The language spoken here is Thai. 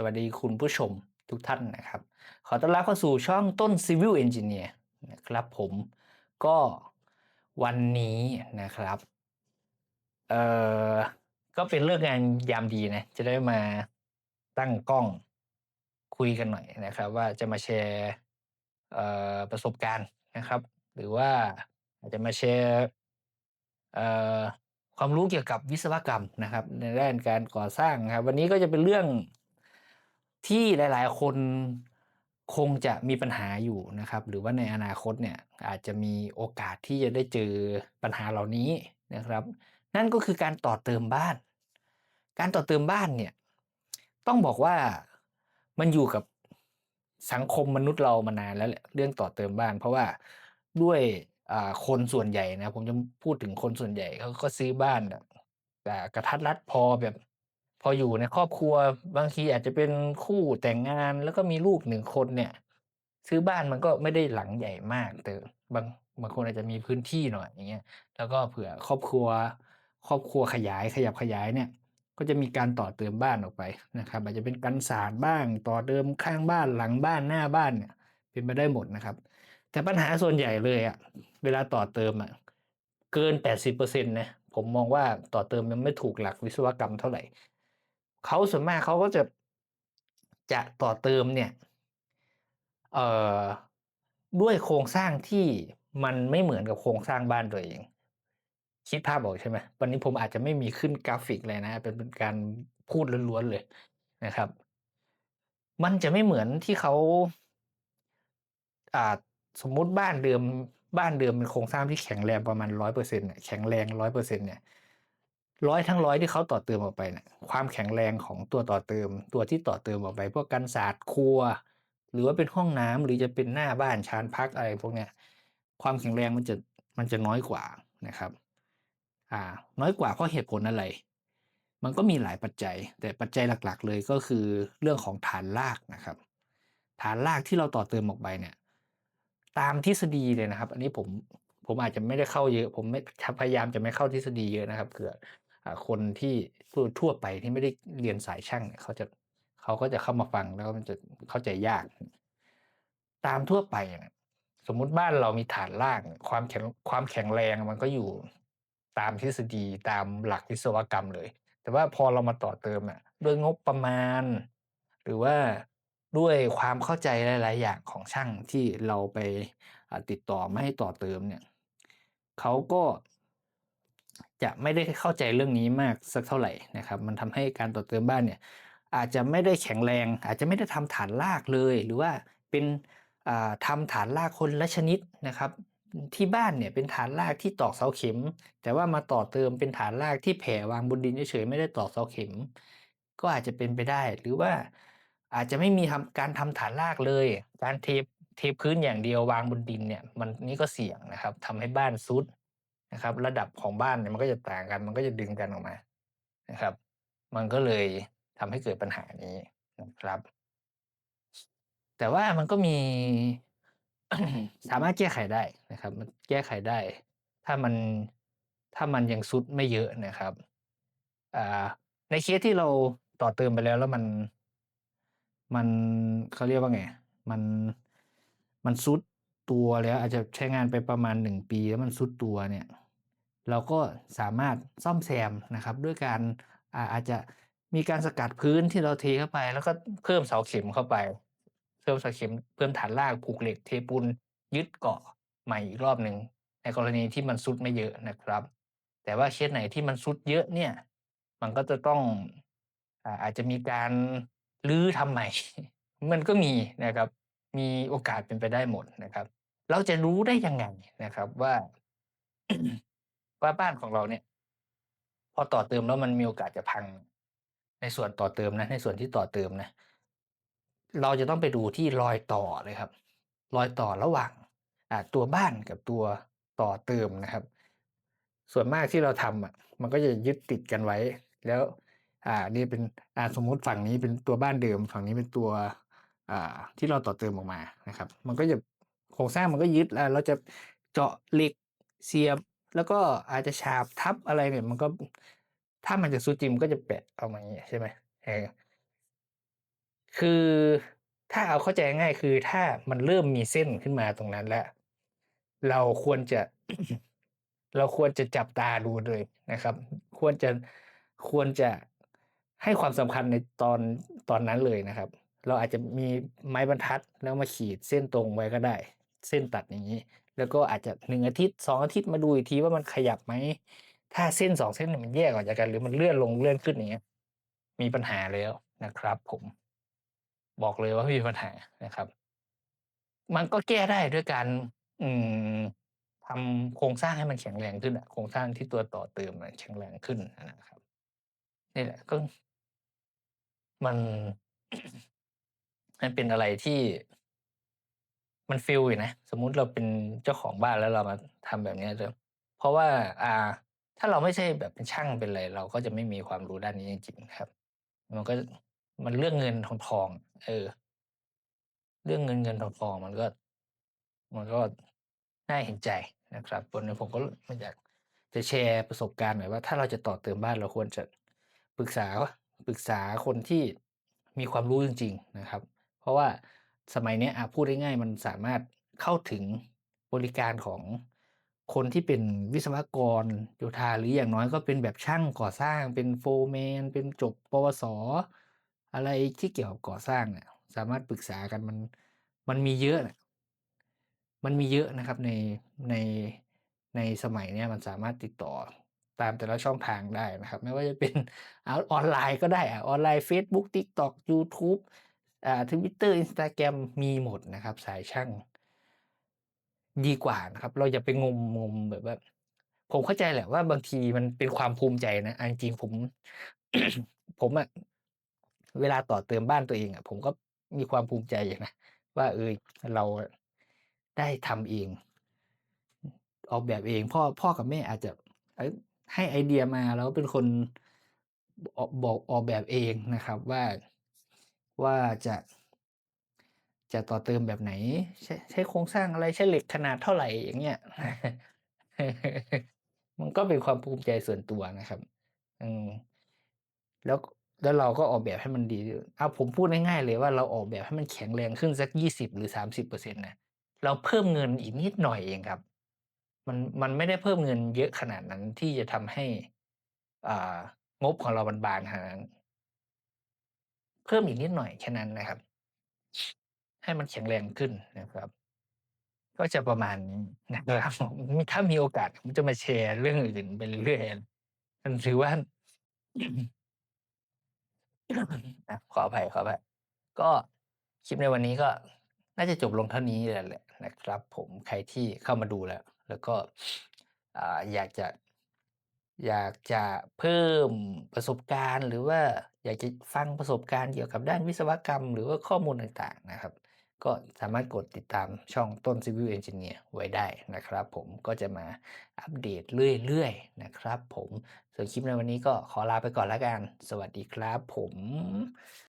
สวัสดีคุณผู้ชมทุกท่านนะครับ ขอต้อนรับเข้าสู่ช่องต้น Civil Engineer นะครับผมก็วันนี้นะครับเอ่อก็เป็นเรื่องงานยามดีนะ จะได้มาตั้งกล้องคุยกันหน่อยนะครับ ว่าจะมาแชร์ประสบการณ์นะครับ หรือว่าอาจจะมาแชร์ความรู้เกี่ยวกับวิศวกรรมนะครับ ในด้านการก่อสร้างครับ วันนี้ก็จะเป็นเรื่อง ที่หลาย ๆ คนคงจะมีปัญหาอยู่นะครับ หรือว่าในอนาคตเนี่ยอาจจะมีโอกาสที่จะได้เจอปัญหาเหล่านี้นะครับ นั่นก็คือการต่อเติมบ้าน การต่อเติมบ้านเนี่ยต้องบอกว่ามันอยู่กับสังคมมนุษย์เรามานานแล้วแหละเรื่องต่อเติมบ้าน เพราะว่าด้วยคนส่วนใหญ่นะผมจะพูดถึงคนส่วนใหญ่เขาก็ซื้อบ้านแต่กระทัดรัดพอแบบ พออยู่ในครอบครัวบางทีอาจจะเป็นคู่แต่งงานแล้วก็มีลูกหนึ่งคนเนี่ย ซื้อบ้านมันก็ไม่ได้หลังใหญ่มาก แต่บางบางคนอาจจะมีพื้นที่หน่อยอย่างเงี้ยแล้วก็เผื่อครอบครัว ครอบครัวขยายขยับขยายเนี่ย ก็จะมีการต่อเติมบ้านออกไปนะครับ อาจจะเป็นกันศาสตร์บ้างต่อเติมข้างบ้านหลังบ้านหน้าบ้านเนี่ย เป็นไปได้หมดนะครับ แต่ปัญหาส่วนใหญ่เลยอะเวลาต่อเติมอะเกิน 80%นะผมมองว่าต่อเติมมันไม่ถูกหลักวิศวกรรมเท่าไหร่ เขาส่วนมากเขาก็จะจะต่อเติมเนี่ยเอ่อด้วยโครงสร้างที่มันไม่เหมือนกับโครงสร้างบ้านตัวเอง คิดภาพออกใช่ไหมวันนี้ผมอาจจะไม่มีขึ้นกราฟิกเลยนะ เป็นเป็นการพูดล้วนๆเลยนะครับ มันจะไม่เหมือนที่เขาอ่าสมมุติบ้านเดิมบ้านเดิมเป็นโครงสร้างที่แข็งแรงประมาณร้อยเปอร์เซ็นต์แข็งแรงร้อยเปอร์เซ็นต์เนี่ย ร้อยทั้งร้อยที่เขาต่อเติมออกไปเนี่ยความแข็งแรงของตัวต่อเติม ตัวที่ต่อเติมออกไป พวกกันศาสตร์ครัว หรือว่าเป็นห้องน้ำหรือจะเป็นหน้าบ้านชานพักอะไรพวกเนี้ยความแข็งแรงมันจะมันจะน้อยกว่านะครับ อ่า น้อยกว่าเพราะเหตุผลอะไร มันก็มีหลายปัจจัย แต่ปัจจัยหลักๆ เลยก็คือเรื่องของฐานรากนะครับ ฐานรากที่เราต่อเติมออกไปเนี่ย ตามทฤษฎีเลยนะครับ อันนี้ผมผมอาจจะไม่ได้เข้าเยอะ ผมไม่พยายามจะไม่เข้าทฤษฎีเยอะนะครับเผื่อ คนที่ทั่วไปที่ไม่ได้เรียนสายช่างเนี่ยเขาจะเขาก็จะเข้ามาฟังแล้วมันจะเข้าใจยาก ตามทั่วไปเนี่ยสมมุติบ้านเรามีฐานรากเนี่ยความแข็งความแข็งแรงมันก็อยู่ตามทฤษฎีตามหลักวิศวกรรมเลย แต่ว่าพอเรามาต่อเติมอะด้วยงบประมาณ หรือว่าด้วยความเข้าใจหลาย ๆ อย่างของช่างที่เราไปติดต่อมาให้ต่อเติมเนี่ยเขาก็ จะไม่ได้เข้าใจเรื่องนี้มากสักเท่าไหร่นะครับ มันทำให้การต่อเติมบ้านเนี่ยอาจจะไม่ได้แข็งแรง อาจจะไม่ได้ทำฐานรากเลย หรือว่าเป็นอ่าทำฐานรากคนละชนิดนะครับที่บ้านเนี่ยเป็นฐานรากที่ตอกเสาเข็ม แต่ว่ามาต่อเติมเป็นฐานรากที่แผ่วางบนดินเฉยๆไม่ได้ตอกเสาเข็ม ก็อาจจะเป็นไปได้ หรือว่าอาจจะไม่มีทำการทำฐานรากเลย การเทเทพื้นอย่างเดียววางบนดินเนี่ยมันนี่ก็เสี่ยงนะครับทำให้บ้านทรุด นะครับ ระดับของบ้านเนี่ยมันก็จะต่างกัน มันก็จะดึงกันออกมานะครับ มันก็เลยทำให้เกิดปัญหานี้นะครับ แต่ว่ามันก็มีสามารถแก้ไขได้นะครับ มันแก้ไขได้ ถ้ามันถ้ามันยังทรุดไม่เยอะนะครับอ่าในเคสที่เราต่อเติมไปแล้วแล้วมัน มันเขาเรียกว่าไง มันมันทรุด ตัวแล้วอาจจะใช้งานไปประมาณ 1 ปีแล้วมันทรุดตัวเนี่ยเราก็สามารถซ่อมแซมนะครับ ด้วยการอาอาจจะมีการสกัดพื้นที่เราเทเข้าไป แล้วก็เพิ่มเสาเข็มเข้าไป เพิ่มเสาเข็มเพิ่มฐานรากผูกเหล็กเทปูนยึดเกาะใหม่อีกรอบหนึ่งในกรณีที่มันทรุดไม่เยอะนะครับ แต่ว่าเคสไหนที่มันทรุดเยอะเนี่ย มันก็จะต้องอาจจะมีการรื้อทำใหม่ มันก็มีนะครับ มีโอกาสเป็นไปได้หมดนะครับ เราจะรู้ได้ยังไงนะครับว่า ว่าบ้านของเราเนี่ย พอต่อเติมแล้วมันมีโอกาสจะพัง ในส่วนต่อเติมนะ ในส่วนที่ต่อเติมนะ เราจะต้องไปดูที่รอยต่อเลยครับ รอยต่อระหว่างอ่าตัวบ้านกับตัวต่อเติมนะครับ ส่วนมากที่เราทำอะ มันก็จะยึดติดกันไว้ แล้ว อ่า นี่เป็นอ่าสมมุติฝั่งนี้เป็นตัวบ้านเดิม ฝั่งนี้เป็นตัว อ่า ที่เราต่อเติมออกมานะครับ มันก็จะ ครงสร้างมันก็ยึดแล้วเราจะเจาะเหล็กเสียบ แล้วก็อาจจะฉาบทับอะไรเนี่ย มันก็ถ้ามันจะทรุดจริงมันก็จะแปะออกมาอย่างงี้ใช่ไหมเออคือถ้าเอาเข้าใจง่ายคือถ้ามันเริ่มมีเส้นขึ้นมาตรงนั้นแล้ว เราควรจะเราควรจะจับตาดูเลยนะครับ ควรจะควรจะให้ความสำคัญในตอนตอนนั้นเลยนะครับ เราอาจจะมีไม้บรรทัดแล้วมาขีดเส้นตรงไว้ก็ได้ เส้นตัดอย่างงี้ แล้วก็อาจจะ1อาทิตย์2องอาทิตย์มาดูอีกทีว่ามันขยับไหม ถ้าเส้น2เส้นมันแยกออกจากกัน หรือมันเลื่อนลงเลื่อนขึ้นอย่างเงี้ยมีปัญหาแล้วนะครับ ผมบอกเลยว่ามีปัญหานะครับ มันก็แก้ได้ด้วยการ อืมทำโครงสร้างให้มันแข็งแรงขึ้นอะโครงสร้างที่ตัวต่อเติมอะแข็งแรงขึ้นนะครับนี่แหละก็มัน มันเป็นอะไรที่ มันฟีลอยู่นะสมมุติเราเป็นเจ้าของบ้านแล้วเรามาทำแบบนี้ยจะเพราะว่าอ่า ถ้าเราไม่ใช่แบบเป็นช่างเป็นอะไรเราก็จะไม่มีความรู้ด้านนี้จริงๆครับ มันก็มันเรื่องเงินทองๆเออ เรื่องเงินๆทองๆมันก็ มันก็น่าเห็นใจนะครับวันนี้ผมก็อยากจะแชร์ประสบการณ์หน่อยว่า ถ้าเราจะต่อเติมบ้านเราควรจะปรึกษาปรึกษาคนที่มีความรู้จริง ๆ นะครับ เพราะว่า สมัยนี้ยอะพูดง่ายๆมันสามารถเข้าถึงบริการของคนที่เป็นวิศวกรโยธาหรืออย่างน้อยก็เป็นแบบช่างก่อสร้าง เป็นโฟร์แมนเป็นจบปวส.อะไรที่เกี่ยวกับก่อสร้างเนี่ยสามารถปรึกษากันมันมันมีเยอะนะมันมีเยอะนะครับในในในสมัยเนี้ยมันสามารถติดต่อตามแต่ละช่องทางได้นะครับ ไม่ว่าจะเป็นออนไลน์ก็ได้อ่าออนไลน์เฟ ซบุ๊ก TikTok ยูทูบอ่า Twitter Instagram มีหมดนะครับ สายช่างดีกว่านะครับ เราอย่าไปงมงมแบบว่า ผมเข้าใจแหละว่าบางทีมันเป็นความภูมิใจนะเอาจริงผม ผมอะเวลาต่อเติมบ้านตัวเองอะผมก็มีความภูมิใจอยู่นะ ว่า เออเราได้ทำเอง ออกแบบเองพ่อพ่อกับแม่อาจจะให้ไอเดียมาแล้วเป็นคนออกบอกออกแบบเองนะครับ ว่า ว่าจะ จะต่อเติมแบบไหน ใช้ใช้โครงสร้างอะไรใช้เหล็กขนาดเท่าไหร่อย่างเงี้ยมันก็เป็นความภูมิใจส่วนตัวนะครับ อืมแล้วแล้วเราก็ออกแบบให้มันดีอ้าผมพูดง่ายๆเลยว่าเราออกแบบให้มันแข็งแรงขึ้นสัก20หรือ30%น่ะเราเพิ่มเงินอีกนิดหน่อยเองครับ มันมันไม่ได้เพิ่มเงินเยอะขนาดนั้นที่จะทำให้ อ่างบของเราบานขนาดนั้น เพิ่มอีกนิดหน่อยแค่นั้นนะครับ ให้มันแข็งแรงขึ้นนะครับ ก็จะประมาณนี้นะครับผมถ้ามีโอกาสผมจะมาแชร์เรื่องอื่นไปเรื่อยๆมันถือว่าอะขออภัยขออภัยก็คลิปในวันนี้ก็น่าจะจบลงเท่านี้แหละนะครับ ผมใครที่เข้ามาดูแล้ว แล้วก็อยากจะ อยากจะเพิ่มประสบการณ์ หรือว่าอยากจะฟังประสบการณ์เกี่ยวกับด้านวิศวกรรม หรือว่าข้อมูลต่างๆนะครับ ก็สามารถกดติดตามช่องต้น Civil Engineer ไว้ได้นะครับ ผมก็จะมาอัปเดตเรื่อยๆนะครับ ผมส่วนคลิปในวันนี้ก็ขอลาไปก่อนแล้วกัน สวัสดีครับผม